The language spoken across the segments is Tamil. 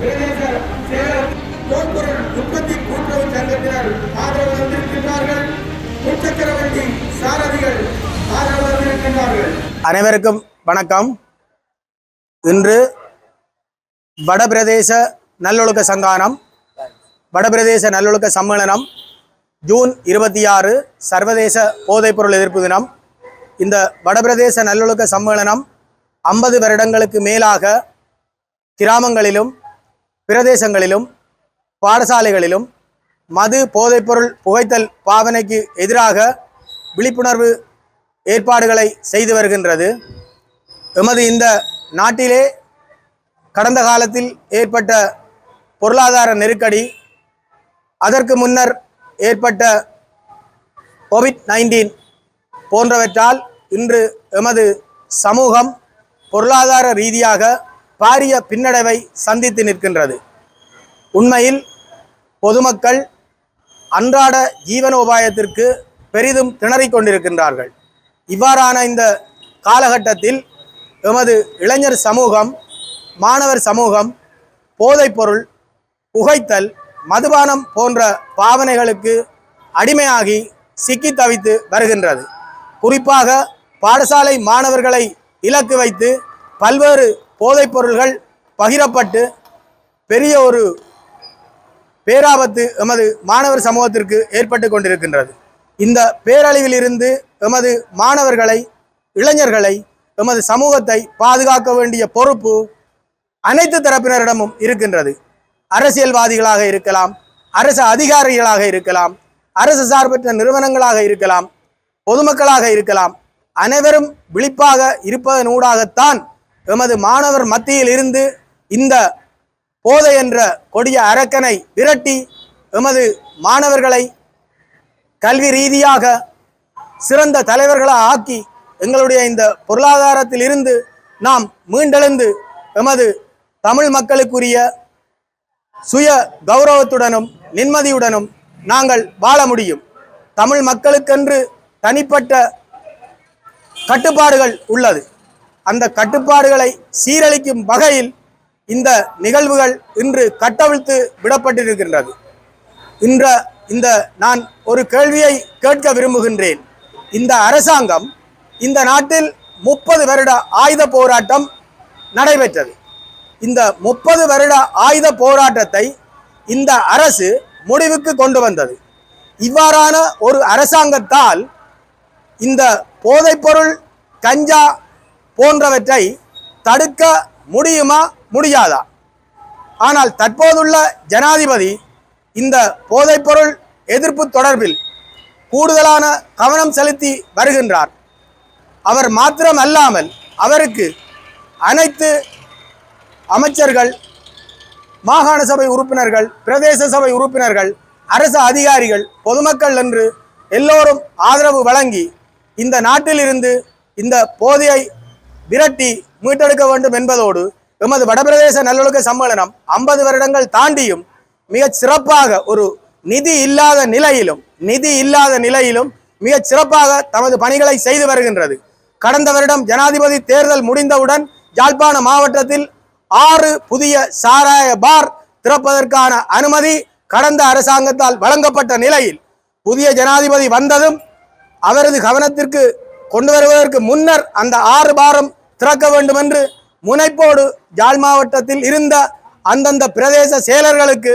பிரதேச உற்பத்தி கூட்டுறவு சங்கத்தினர் ஆதரவு தந்திருக்கின்றார்கள் சாரதிகள் ஆதரவு தந்திருக்கின்றார்கள் அனைவருக்கும் வணக்கம். இன்று வடபிரதேச நல்லொழுக்க சங்கானம் வடபிரதேச நல்லொழுக்க சம்மேளனம் ஜூன் இருபத்தி ஆறு சர்வதேச போதைப்பொருள் எதிர்ப்பு தினம். இந்த வடபிரதேச நல்லொழுக்க சம்மேளனம் ஐம்பது வருடங்களுக்கு மேலாக கிராமங்களிலும் பிரதேசங்களிலும் பாடசாலைகளிலும் மது போதைப்பொருள் புகைத்தல் பாவனைக்கு எதிராக விழிப்புணர்வு ஏற்பாடுகளை செய்து வருகின்றது. எமது இந்த நாட்டிலே கடந்த காலத்தில் ஏற்பட்ட பொருளாதார நெருக்கடி அதற்கு முன்னர் ஏற்பட்ட கோவிட் நைன்டீன் போன்றவற்றால் இன்று எமது சமூகம் பொருளாதார ரீதியாக பாரிய பின்னடைவை சந்தித்து நிற்கின்றது. உண்மையில் பொதுமக்கள் அன்றாட ஜீவனோபாயத்திற்கு பெரிதும் திணறிக் கொண்டிருக்கின்றார்கள். இவ்வாறான இந்த காலகட்டத்தில் எமது இளைஞர் சமூகம் மாணவர் சமூகம் போதைப்பொருள் புகைத்தல் மதுபானம் போன்ற பாவனைகளுக்கு அடிமையாகி சிக்கி தவித்து வருகின்றது. குறிப்பாக பாடசாலை மாணவர்களை இலக்கு வைத்து பல்வேறு போதைப் பொருள்கள் பகிரப்பட்டு பெரிய ஒரு பேராபத்து எமது மாணவர் சமூகத்திற்கு ஏற்பட்டு கொண்டிருக்கின்றது. இந்த பேரழிவிலிருந்து எமது மாணவர்களை இளைஞர்களை எமது சமூகத்தை பாதுகாக்க வேண்டிய பொறுப்பு அனைத்து தரப்பினரிடமும் இருக்கின்றது. அரசியல்வாதிகளாக இருக்கலாம் அரசு அதிகாரிகளாக இருக்கலாம் அரசு சார்பற்ற நிறுவனங்களாக இருக்கலாம் பொதுமக்களாக இருக்கலாம் அனைவரும் விழிப்பாக இருப்பதனூடாகத்தான் எமது மாணவர் மத்தியில் இருந்து இந்த போதை என்ற கொடிய அரக்கனை விரட்டி எமது மாணவர்களை கல்வி ரீதியாக சிறந்த தலைவர்களாக ஆக்கி எங்களுடைய இந்த பொருளாதாரத்தில் இருந்து நாம் மீண்டெழுந்து எமது தமிழ் மக்களுக்குரிய சுய கௌரவத்துடனும் நிம்மதியுடனும் நாங்கள் வாழ முடியும். தமிழ் மக்களுக்கென்று தனிப்பட்ட கட்டுப்பாடுகள் உள்ளது. அந்த கட்டுப்பாடுகளை சீரழிக்கும் வகையில் இந்த நிகழ்வுகள் இன்று கட்டவிழ்த்து விடப்பட்டிருக்கின்றது. இன்ற இந்த நான் ஒரு கேள்வியை கேட்க விரும்புகின்றேன். இந்த அரசாங்கம் இந்த நாட்டில் முப்பது வருட ஆயுத போராட்டம் நடைபெற்றது. இந்த முப்பது வருட ஆயுத போராட்டத்தை இந்த அரசு முடிவுக்கு கொண்டு வந்தது. இவ்வாறான ஒரு அரசாங்கத்தால் இந்த போதைப்பொருள் கஞ்சா போன்றவற்றை தடுக்க முடியுமா முடியாதா? ஆனால் தற்போதுள்ள ஜனாதிபதி இந்த போதைப்பொருள் எதிர்ப்பு தொடர்பில் கூடுதலான கவனம் செலுத்தி வருகின்றார். அவர் மாத்திரம் அல்லாமல் அவருக்கு அனைத்து அமைச்சர்கள் மாகாண சபை உறுப்பினர்கள் பிரதேச சபை உறுப்பினர்கள் அரசு அதிகாரிகள் பொதுமக்கள் என்று எல்லோரும் ஆதரவு வழங்கி இந்த நாட்டிலிருந்து இந்த போதையை விரட்டி மீட்டெடுக்க வேண்டும் என்பதோடு எமது வடபிரதேச நல்லொழுக்க சம்மேளனம் ஐம்பது வருடங்கள் தாண்டியும் மிக சிறப்பாக ஒரு நிதி இல்லாத நிலையிலும் நிதி இல்லாத நிலையிலும் மிக சிறப்பாக தமது பணிகளை செய்து வருகின்றது. கடந்த வருடம் ஜனாதிபதி தேர்தல் முடிந்தவுடன் யாழ்ப்பாண மாவட்டத்தில் ஆறு புதிய சாராய பார் திறப்பதற்கான அனுமதி கடந்த அரசாங்கத்தால் வழங்கப்பட்ட நிலையில் புதிய ஜனாதிபதி வந்ததும் அவரது கவனத்திற்கு கொண்டு வருவதற்கு முன்னர் அந்த ஆறு பாரம் திறக்க வேண்டும் என்று முனைப்போடு ஜாழ் மாவட்டத்தில் இருந்த அந்தந்த பிரதேச செயலர்களுக்கு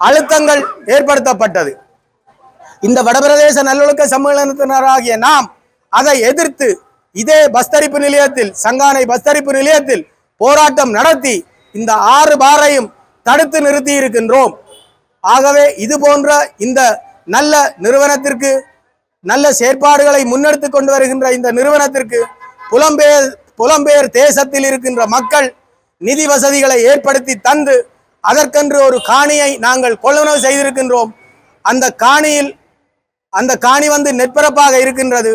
அழுத்தங்கள் ஏற்படுத்தப்பட்டது. இந்த வடபிரதேச நல்லொழுக்க சம்மேளனத்தினராகிய நாம் அதை எதிர்த்து இதே பஸ்தரிப்பு நிலையத்தில் சங்கானை பஸ்தரிப்பு நிலையத்தில் போராட்டம் நடத்தி இந்த ஆறு பாரையும் தடுத்து நிறுத்தி இருக்கின்றோம் ஆகவே இது போன்ற இந்த நல்ல நிறுவனத்திற்கு நல்ல செயற்பாடுகளை முன்னெடுத்து கொண்டு வருகின்ற இந்த நிறுவனத்திற்கு புலம்பெயர் புலம்பெயர் தேசத்தில் இருக்கின்ற மக்கள் நிதி வசதிகளை ஏற்படுத்தி தந்து அதற்கென்று ஒரு காணியை நாங்கள் கொள்ளுணவு செய்திருக்கின்றோம். அந்த காணியில் அந்த காணி வந்து நெற்பரப்பாக இருக்கின்றது.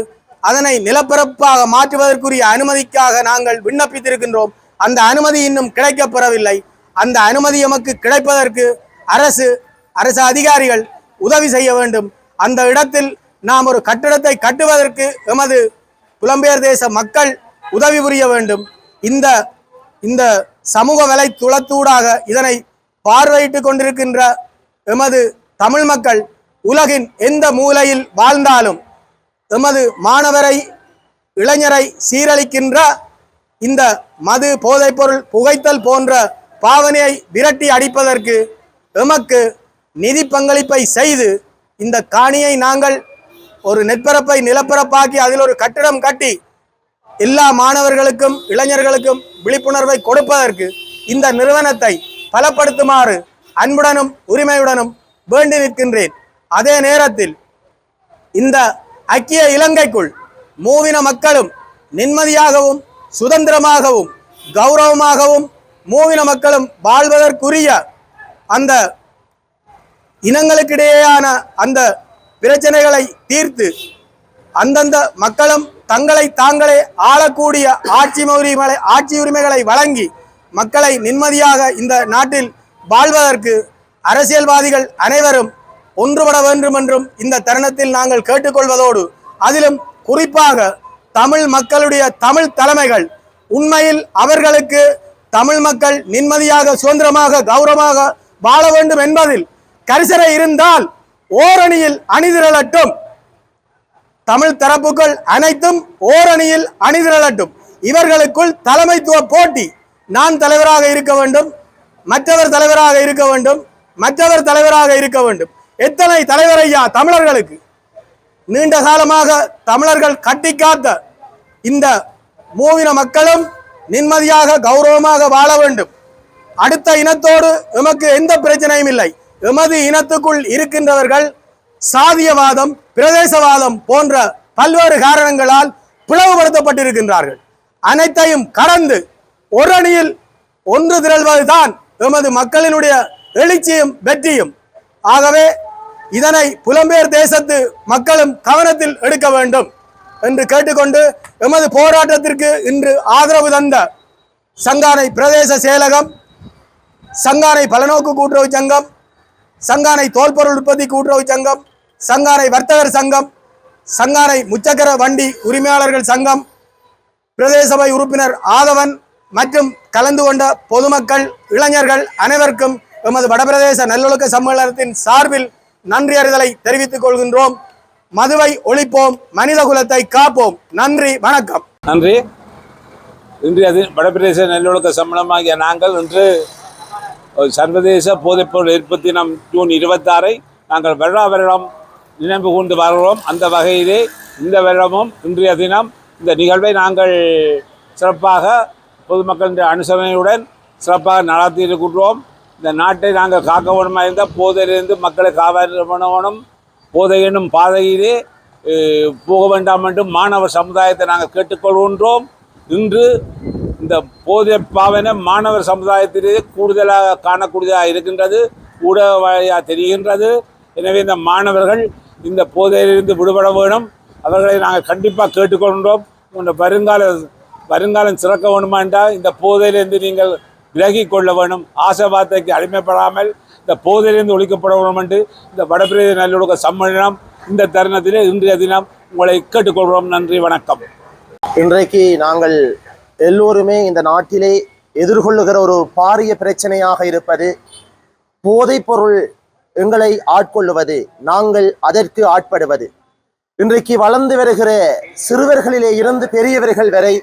அதனை நிலப்பரப்பாக மாற்றுவதற்குரிய அனுமதிக்காக நாங்கள் விண்ணப்பித்திருக்கின்றோம். அந்த அனுமதி இன்னும் கிடைக்கப்பெறவில்லை. அந்த அனுமதி எமக்கு கிடைப்பதற்கு அரசு அரசு அதிகாரிகள் உதவி செய்ய வேண்டும். அந்த இடத்தில் நாம் ஒரு கட்டிடத்தை கட்டுவதற்கு எமது புலம்பெயர் தேச மக்கள் உதவி புரிய வேண்டும். இந்த இந்த சமூக வலைத்துளத்தூடாக இதனை பார்வையிட்டு கொண்டிருக்கின்ற எமது தமிழ் மக்கள் உலகின் எந்த மூலையில் வாழ்ந்தாலும் எமது மாணவரை இளைஞரை சீரழிக்கின்ற இந்த மது போதைப்பொருள் புகைத்தல் போன்ற பாவனையை விரட்டி அடிப்பதற்கு எமக்கு நிதி பங்களிப்பை செய்து இந்த காணியை நாங்கள் ஒரு நெற்பரப்பை நிலப்பரப்பாக்கி அதில் ஒரு கட்டிடம் கட்டி எல்லா மாணவர்களுக்கும் இளைஞர்களுக்கும் விழிப்புணர்வை கொடுப்பதற்கு இந்த நிறுவனத்தை பலப்படுத்துமாறு அன்புடனும் உரிமையுடனும் வேண்டி நிற்கின்றேன். அதே நேரத்தில் இந்த ஐக்கிய இலங்கைக்குள் மூவின மக்களும் நிம்மதியாகவும் சுதந்திரமாகவும் கௌரவமாகவும் மூவின மக்களும் வாழ்வதற்குரிய அந்த இனங்களுக்கிடையேயான அந்த பிரச்சனைகளை தீர்த்து அந்தந்த மக்களும் தங்களை தாங்களே ஆளக்கூடிய ஆட்சி உரிமைகளை ஆட்சி உரிமைகளை வழங்கி மக்களை நிம்மதியாக இந்த நாட்டில் வாழ்வதற்கு அரசியல்வாதிகள் அனைவரும் ஒன்றுபட வேண்டும் என்றும் இந்த தருணத்தில் நாங்கள் கேட்டுக்கொள்வதோடு அதிலும் குறிப்பாக தமிழ் மக்களுடைய தமிழ் தலைமைகள் உண்மையில் அவர்களுக்கு தமிழ் மக்கள் நிம்மதியாக சுதந்திரமாக கௌரவமாக வாழ வேண்டும் என்பதில் கரிசரை இருந்தால் ஓரணியில் அணிதிரளட்டும். தமிழ் தரப்புகள் அனைத்தும் ஓரணியில் அணிதிரளட்டும். இவர்களுக்குள் தலைமைத்துவ போட்டி நான் தலைவராக இருக்க வேண்டும் மற்றவர் தலைவராக இருக்க வேண்டும் மற்றவர் தலைவராக இருக்க வேண்டும். எத்தனை தலைவர் ஐயா தமிழர்களுக்கு? நீண்ட காலமாக தமிழர்கள் கட்டி காத்த இந்த மூவின மக்களும் நிம்மதியாக கௌரவமாக வாழ வேண்டும். அடுத்த இனத்தோடு எமக்கு எந்த பிரச்சனையும் இல்லை. எமது இனத்துக்குள் இருக்கின்றவர்கள் சாதியவாதம் பிரதேசவாதம் போன்ற பல்வேறு காரணங்களால் பிளவுபடுத்தப்பட்டிருக்கின்றார்கள். அனைத்தையும் கடந்து ஒரு அணியில் ஒன்று திரள்வதுதான் எமது மக்களினுடைய எழுச்சியும் வெற்றியும். ஆகவே இதனை புலம்பெயர் தேசத்து மக்களும் கவனத்தில் எடுக்க வேண்டும் என்று கேட்டுக்கொண்டு எமது போராட்டத்திற்கு இன்று ஆதரவு தந்த சங்கானை பிரதேச செயலகம் சங்கானை பலநோக்கு கூட்டுறவு சங்கம் சங்கானை தோல்பொருள் உற்பத்தி கூட்டுறவு சங்கம் சங்கானை வர்த்தகர் சங்கம் சங்கானை முச்சக்கர வண்டி உரிமையாளர்கள் சங்கம் பிரதேச சபை உறுப்பினர் ஆதவன் மற்றும் கலந்து கொண்ட பொதுமக்கள் இளைஞர்கள் அனைவருக்கும் எமது வடபிரதேச நல்லொழுக்க சம்மேளனத்தின் சார்பில் நன்றி அறிதலை தெரிவித்துக் கொள்கின்றோம். மதுவை ஒழிப்போம் மனித குலத்தை காப்போம். நன்றி வணக்கம். நன்றி. இன்று அது வடபிரதேச நல்லொழுக்க சம்மேளனமாகிய நாங்கள் இன்று சர்வதேச போதைப்பொருள் எதிர்ப்பு தினம் ஜூன் இருபத்தாறை நாங்கள் வருடா வருடம் நினைவு கொண்டு வருகிறோம். அந்த வகையிலே இந்த வருடமும் இன்றைய தினம் இந்த நிகழ்வை நாங்கள் சிறப்பாக பொதுமக்களின் அனுசரணையுடன் சிறப்பாக நடத்தி இருக்கின்றோம். இந்த நாட்டை நாங்கள் காக்க வேணுமா இருந்தால் போதையிலிருந்து மக்களை காவல் பண்ணணும் போதை எனும் பாதையிலே போக வேண்டாம் என்றும் மாணவர் சமுதாயத்தை நாங்கள் கேட்டுக்கொள்கின்றோம். இன்று இந்த போதை பாவனை மாணவர் சமுதாயத்திலே கூடுதலாக காணக்கூடியதாக இருக்கின்றது ஊடக வழியாக தெரிகின்றது. எனவே இந்த மாணவர்கள் இந்த போதையிலிருந்து விடுபட வேணும். அவர்களை நாங்கள் கண்டிப்பாக கேட்டுக்கொண்டோம் உங்கள் வருங்கால வருங்காலம் சிறக்க வேணுமா என்றால் இந்த போதையிலிருந்து நீங்கள் விலகி கொள்ள வேணும். ஆசை வார்த்தைக்கு அடிமைப்படாமல் இந்த போதையிலிருந்து ஒழிக்கப்பட வேண்டும் என்று இந்த வடபிரதேச நல்லொழுக்க சம்மேளனம் இந்த தருணத்திலே இன்றைய தினம் உங்களை கேட்டுக்கொள்கிறோம். நன்றி வணக்கம். இன்றைக்கு நாங்கள் எல்லோருமே இந்த நாட்டிலே எதிர்கொள்ளுகிற ஒரு பாரிய பிரச்சனையாக இருப்பது போதைப்பொருள் எங்களை ஆட்கொள்ளுவது நாங்கள் அதற்கு ஆட்படுவது. இன்றைக்கு வளர்ந்து வருகிற சிறுவர்களிலே இருந்து பெரியவர்கள் வரை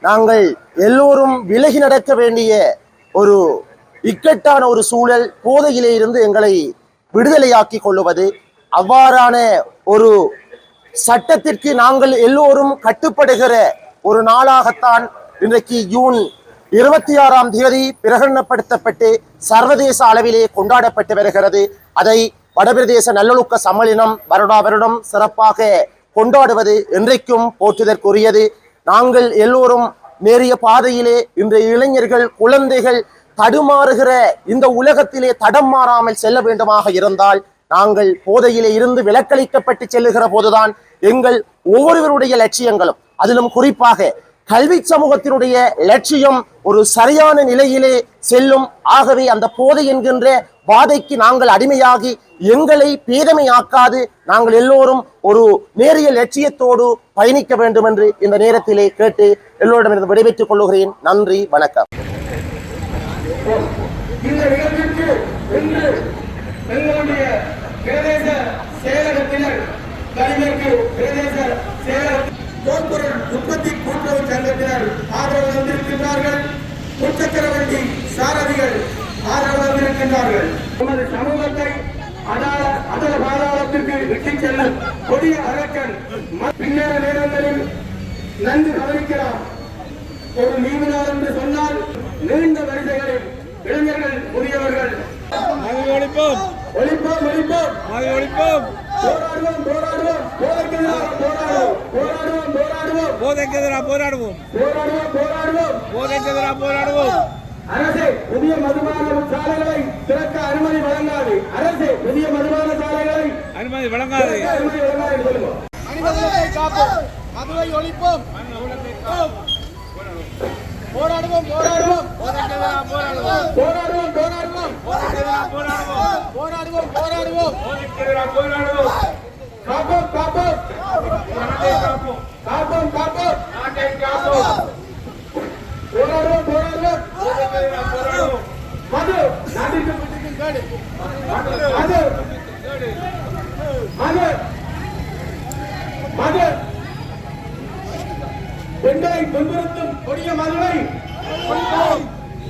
நாங்கள் எல்லோரும் விலகி நடக்க வேண்டிய ஒரு இக்கட்டான ஒரு சூழல் போதையிலே இருந்து எங்களை விடுதலையாக்கி கொள்ளுவது அவ்வாறான ஒரு சட்டத்திற்கு நாங்கள் எல்லோரும் கட்டுப்படுகிற ஒரு நாளாகத்தான் இன்றைக்கு ஜூன் இருபத்தி ஆறாம் தேதி பிரகடனப்படுத்தப்பட்டு சர்வதேச அளவிலே கொண்டாடப்பட்டு வருகிறது. அதை வடபிரதேச நல்லொழுக்க சம்மேளனம் வருடா வருடம் சிறப்பாக கொண்டாடுவது என்றைக்கும் போற்றுதற்குரியது. நாங்கள் எல்லோரும் நேரிய பாதையிலே இன்றைய இளைஞர்கள் குழந்தைகள் தடுமாறுகிற இந்த உலகத்திலே தடம் மாறாமல் செல்ல வேண்டுமாக இருந்தால் நாங்கள் போதையிலே இருந்து விலக்களிக்கப்பட்டு செல்லுகிற போதுதான் எங்கள் ஒவ்வொருவருடைய லட்சியங்களும் அதிலும் குறிப்பாக கல்வி சமூகத்தினுடைய லட்சியம் ஒரு சரியான நிலையிலே செல்லும். ஆகவே அந்த போதை என்கின்ற பாதைக்கு நாங்கள் அடிமையாகி எங்களை பேதமையாக்காது. நாங்கள் எல்லோரும் ஒரு நேரிய லட்சியத்தோடு பயணிக்க வேண்டும் என்று இந்த நேரத்திலே கேட்டு எல்லோரிடமிருந்து விடைபெற்றுக் கொள்கிறேன். நன்றி வணக்கம். செயலகத்தினர் உற்பத்தி சங்கத்தினர் ஆதரவு தந்திருக்கின்றார்கள். முச்சக்கர வண்டி சாரதிகள் ஆதரவு தந்திருக்கின்றார்கள். நமது சமூகத்தை அதல பாதாளத்திற்கு இட்டுச் செல்லும் கொடிய அரக்கன் பின்னர நேரங்களில் நன்கு கவனிக்கலாம் ஒரு நாள் என்று சொன்னால் நீண்ட வரிசைகளில் இளைஞர்கள் முதியவர்கள். ஒழிப்போம். ஒழிப்போம் ஒழிப்போம். ஒழிப்போம். போராடுவோம் போராடுவோம். போதைக்கு எதிராக போராடுவோம். போராடுவோம் போராடுவோம். போதைக்கு எதிராக போராடுவோம். போராடுவோம் போராடுவோம். போதைக்கு எதிராக போராடுவோம். அரசே புதிய மதுபான சாலைகளை திறக்க அனுமதி வழங்காது. அரசே புதிய மதுபான சாலைகளை அனுமதி வழங்காது. அனுமதி வழங்காது என்று சொல்லுவோம். போராடுவோம். போராடுவோம் போராடுவோம். போராடுவோம் போராடுவோம். போராடுவோம் போராடுவோம். காப்போம் காப்போம். காப்போம். காப்போம் போராடுவோம் போராடுவோம். மது. நாட்டிற்கு மது. மது. மது. பெண்களை துன்புறுத்தும் கொடிய மதுவை.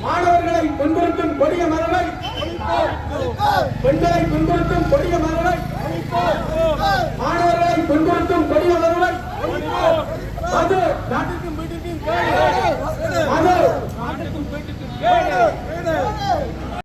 மாணவர்களை துன்புறுத்தும் கொடிய மதுவை. பெண்களை துன்புறுத்தும் கொடிய மதுவை மாணவர்களை துன்புறுத்தும் கொடிய மதுவை மது நாட்டுக்கும் வீட்டுக்கும் கேடு. மது நாட்டுக்கும் வீட்டுக்கும்